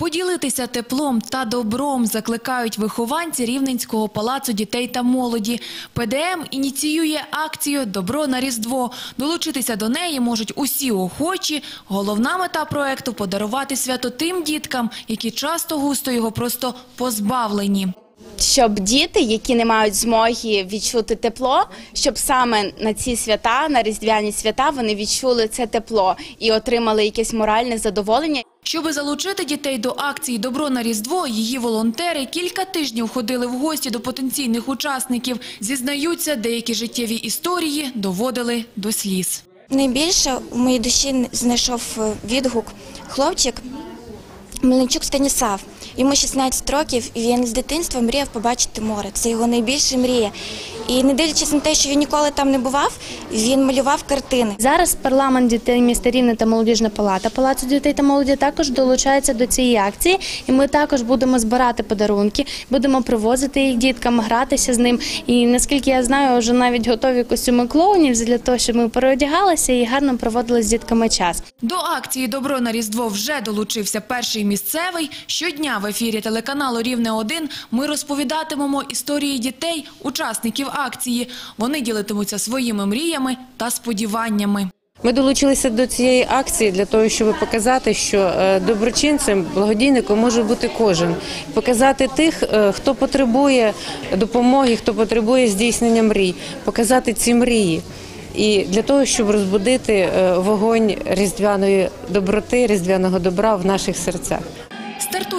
Поділитися теплом та добром закликають вихованці Рівненського палацу дітей та молоді. ПДМ ініціює акцію Добро на Різдво. Долучитися до неї можуть усі охочі. Головна мета проекту подарувати свято тим діткам, які часто густо його просто позбавлені. щоб діти, які не мають змоги відчути тепло, щоб саме на ці свята, на різдвяні свята, вони відчули це тепло і отримали якесь моральне задоволення. Щоби залучити дітей до акції Добро на Різдво, її волонтери кілька тижнів ходили в гості до потенційних учасників. Зізнаються, деякі життєві історії доводили до сліз. Найбільше в моїй душі знайшов е, відгук хлопчик Мельничук Станіслав. Йому 16 років, і він з дитинства мріяв побачити море. Це його найбільша мрія. І не дивлячись на те, що він ніколи там не бував, він малював картини. Зараз парламент дітей міста Рівне та молодіжна палата Палацу дітей та молоді також долучається до цієї акції, і ми також будемо збирати подарунки, будемо привозити їх діткам, гратися з ним. І наскільки я знаю, вже навіть готові костюми клоунів для того, щоб ми переодягалися і гарно проводили з дітками час. До акції Добро на Різдво вже долучився перший місцевий. Щодня в ефірі телеканалу Рівне 1 ми розповідатимемо історії дітей, учасників акції. Вони ділитимуться своїми мріями та сподіваннями. Ми долучилися до цієї акції для того, щоб показати, що е, доброчинцем, благодійником може бути кожен, показати тих, е, хто потребує допомоги, хто потребує здійснення мрій, показати ці мрії. І для того, щоб розбудити е, вогонь різдвяної доброти, різдвяного добра в наших серцях.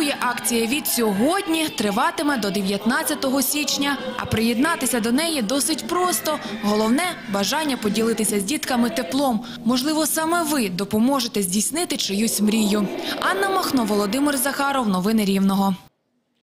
Стартує акція від сьогодні, триватиме до 19 січня. А приєднатися до неї досить просто. Головне бажання поділитися з дітками теплом. Можливо, саме ви допоможете здійснити чиюсь мрію. Анна Махно, Володимир Захаров. Новини Рівного.